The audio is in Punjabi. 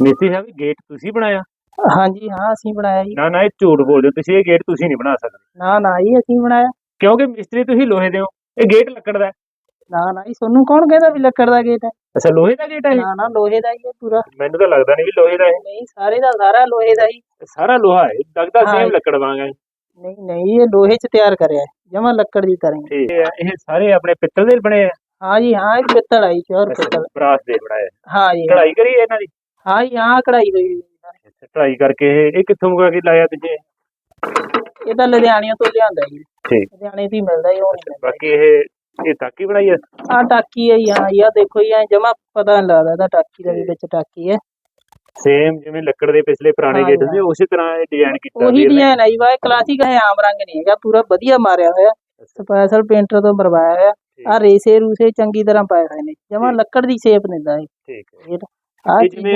ਮਿਸਤਰੀ ਸਾਹਿਬ ਗੇਟ ਤੁਸੀਂ ਬਣਾਇਆ ਹਾਂਜੀ ਹਾਂ ਅਸੀਂ ਬਣਾਇਆ ਜੀ ਨਾ ਨਾ ਇਹ ਝੂਠ ਬੋਲਦੇ ਹੋ ਤੁਸੀਂ ਇਹ ਗੇਟ ਤੁਸੀਂ ਨਹੀਂ ਬਣਾ ਸਕਦੇ ਨਾ ਨਾ ਜੀ ਅਸੀਂ ਬਣਾਇਆ ਕਿਉਂਕਿ ਮਿਸਤਰੀ ਤੁਸੀਂ ਲੋਹੇ ਦੇ ਹੋ ਇਹ ਗੇਟ ਲੱਕੜ ਦਾ ਹੈ। ਨਾ ਨਾ ਜੀ ਤੁਹਾਨੂੰ ਕੌਣ ਕਹਿੰਦਾ ਵੀ ਲੱਕੜ ਦਾ ਗੇਟ ਹੈ ਅੱਛਾ ਲੋਹੇ ਦਾ ਗੇਟ ਹੈ ਇਹ? ਨਾ ਨਾ ਲੋਹੇ ਦਾ ਹੀ ਹੈ ਪੂਰਾ ਮੈਨੂੰ ਤਾਂ ਲੱਗਦਾ ਨਹੀਂ ਵੀ ਲੋਹੇ ਦਾ ਹੈ ਨਹੀਂ ਸਾਰੇ ਦਾ ਸਾਰਾ ਲੋਹੇ ਦਾ ਹੀ ਇਹ ਸਾਰਾ ਲੋਹਾ ਹੈ ਲੱਗਦਾ ਹਾਂ। ਸੇਮ ਲੱਕੜ ਵਾਂਗਾ ਹੈ ਨਹੀਂ ਨਹੀਂ ਇਹ ਲੋਹੇ 'ਚ ਤਿਆਰ ਕਰਿਆ ਹੈ ਜਮਾ ਲੱਕੜ ਦੀ ਤਰ੍ਹਾਂ ਹੀ। ਠੀਕ ਹੈ ਇਹ ਸਾਰੇ ਆਪਣੇ ਪਿੱਤਲ ਦੇ ਬਣੇ ਆ ਹਾਂ ਜੀ ਹਾਂ ਇਹ ਪਿੱਤਲ ਆਈ ਪਿਓਰ ਪਿੱਤਲ ਬਰਾਸ ਦੇ ਬਣਾਏ ਆ। ਹਾਂ ਜੀ। ਕਢਾਈ ਕਰੀ ਇਹਨਾਂ ਦੀ ਹਾਂ ਹਾਂ ਕਢਾਈ ਹੋਈ ਹੋਈ ਹੈ। ਕਢਾਈ ਕਰਕੇ ਇਹ ਇਹ ਕਿੱਥੋਂ ਮੰਗਾ ਕੇ ਲਾਇਆ ਤੁਸੀਂ ਇਹ ਤਾਂ ਲੁਧਿਆਣਿਓਂ ਤੋਂ ਲਿਆਂਦਾ ਜੀ। ਠੀਕ। ਲੁਧਿਆਣੇ ਤੋਂ ਹੀ ਮਿਲਦਾ ਜੀ ਉਹ ਨਹੀਂ ਮਿਲਦਾ ਬਾਕੀ ਇਹ ਇਹ ਤਾਕੀ ਬਣਾਈ ਹੈ ਆ ਟਾਕੀ ਹੈ ਜੀ ਆਹ ਦੇਖੋ ਐ ਜਮਾ ਪਤਾ ਨਹੀਂ ਲੱਗਦਾ ਇਹਦਾ ਟਾਕੀ ਦਾ ਵੀ ਵਿੱਚ ਟਾਕੀ ਹੈ। ਸੇਮ ਜਿਵੇਂ ਲੱਕੜ ਦੇ ਪਿਛਲੇ ਪੁਰਾਣੇ ਹਾਂ, ਗੇਟ ਹੁੰਦੇ ਉਸੇ ਤਰ੍ਹਾਂ ਇਹ ਡਿਜ਼ਾਈਨ ਕੀਤਾ ਉਹੀ ਵੀ ਇਹਨੇ। ਡਿਜ਼ਾਈਨ ਆਈ ਵਾ ਕਲਾਸਿਕ ਹੈ ਆਮ ਰੰਗ ਨਹੀਂ ਹੈਗਾ ਪੂਰਾ ਵਧੀਆ ਮਾਰਿਆ ਹੋਇਆ। ਸਪੈਸ਼ਲ ਪੇਂਟਰ ਤੋਂ ਮਰਵਾਇਆ ਹੋਇਆ। ਆ ਰੇਸੇ ਰੂਸੇ ਚੰਗੀ ਤਰ੍ਹਾਂ ਪਾਏ ਹੋਏ ਨੇ ਜਮਾ ਠੀਕ। ਲੱਕੜ ਦੀ ਸ਼ੇਪ ਦਿੰਦਾ ਇਹ। ਠੀਕ ਹੈ। ਇਹ ਜਿਵੇਂ